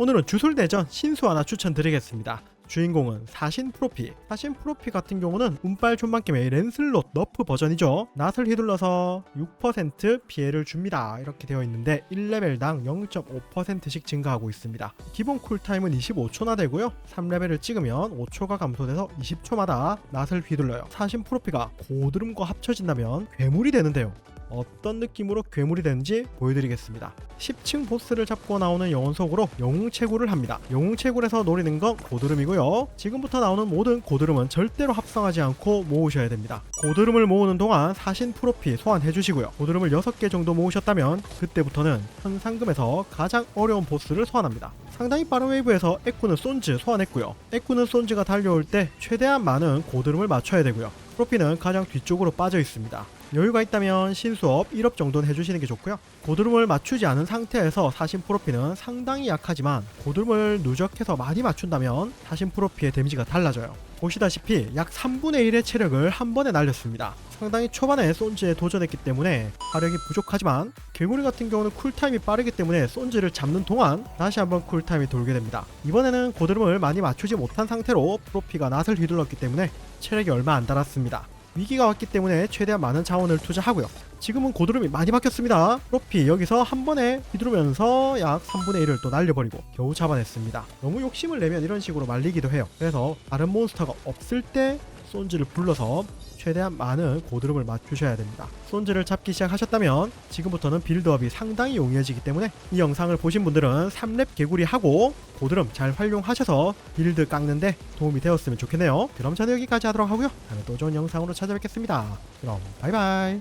오늘은 주술대전 신수 하나 추천드리겠습니다. 주인공은 사신 프로피. 사신 프로피 같은 경우는 운빨 존만겜의 랜슬롯 너프 버전이죠. 낫을 휘둘러서 6% 피해를 줍니다. 이렇게 되어 있는데 1레벨당 0.5%씩 증가하고 있습니다. 기본 쿨타임은 25초나 되고요. 3레벨을 찍으면 5초가 감소돼서 20초마다 낫을 휘둘러요. 사신 프로피가 고드름과 합쳐진다면 괴물이 되는데요. 어떤 느낌으로 괴물이 되는지 보여드리겠습니다. 10층 보스를 잡고 나오는 영혼 속으로 영웅 채굴을 합니다. 영웅 채굴에서 노리는 건 고드름이고요. 지금부터 나오는 모든 고드름은 절대로 합성하지 않고 모으셔야 됩니다. 고드름을 모으는 동안 사신 프로피 소환해 주시고요. 고드름을 6개 정도 모으셨다면 그때부터는 현 상금에서 가장 어려운 보스를 소환합니다. 상당히 빠른 웨이브에서 에쿠는 손즈 소환했고요. 에쿠는 손즈가 달려올 때 최대한 많은 고드름을 맞춰야 되고요. 프로피는 가장 뒤쪽으로 빠져 있습니다. 여유가 있다면 신수업 1업 정도는 해주시는 게 좋고요. 고드름을 맞추지 않은 상태에서 사신 프로피는 상당히 약하지만 고드름을 누적해서 많이 맞춘다면 사신 프로피의 데미지가 달라져요. 보시다시피 약 3분의 1의 체력을 한 번에 날렸습니다. 상당히 초반에 손즈에 도전했기 때문에 화력이 부족하지만 개구리 같은 경우는 쿨타임이 빠르기 때문에 손즈를 잡는 동안 다시 한번 쿨타임이 돌게 됩니다. 이번에는 고드름을 많이 맞추지 못한 상태로 프로피가 낫을 휘둘렀기 때문에 체력이 얼마 안 달았습니다. 위기가 왔기 때문에 최대한 많은 자원을 투자하고요. 지금은 고드름이 많이 바뀌었습니다. 프로피 여기서 한 번에 휘두르면서 약 3분의 1을 또 날려버리고 겨우 잡아냈습니다. 너무 욕심을 내면 이런 식으로 말리기도 해요. 그래서 다른 몬스터가 없을 때 손즈를 불러서 최대한 많은 고드름을 맞추셔야 됩니다. 손즈를 잡기 시작하셨다면 지금부터는 빌드업이 상당히 용이해지기 때문에 이 영상을 보신 분들은 3렙 개구리 하고 고드름 잘 활용하셔서 빌드 깎는데 도움이 되었으면 좋겠네요. 그럼 저는 여기까지 하도록 하고요. 다음에 또 좋은 영상으로 찾아뵙겠습니다. 그럼 바이바이.